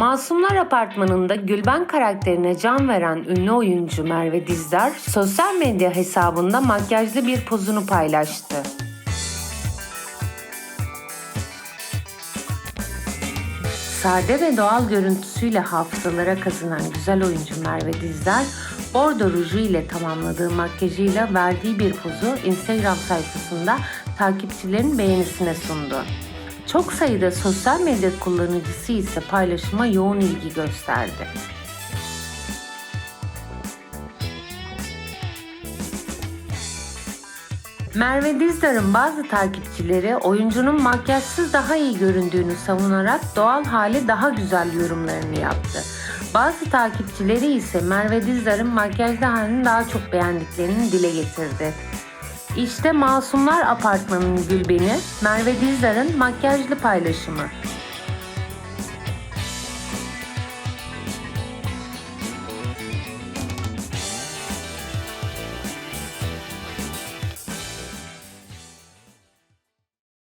Masumlar Apartmanı'nda Gülben karakterine can veren ünlü oyuncu Merve Dizdar sosyal medya hesabında makyajlı bir pozunu paylaştı. Sade ve doğal görüntüsüyle hafızalara kazınan güzel oyuncu Merve Dizdar, bordo ruju ile tamamladığı makyajıyla verdiği bir pozu Instagram sayfasında takipçilerin beğenisine sundu. Çok sayıda sosyal medya kullanıcısı ise paylaşıma yoğun ilgi gösterdi. Merve Dizdar'ın bazı takipçileri oyuncunun makyajsız daha iyi göründüğünü savunarak doğal hali daha güzel yorumlarını yaptı. Bazı takipçileri ise Merve Dizdar'ın makyajlı halini daha çok beğendiklerini dile getirdi. İşte Masumlar Apartmanı'nın Gülbeni, Merve Dizdar'ın makyajlı paylaşımı.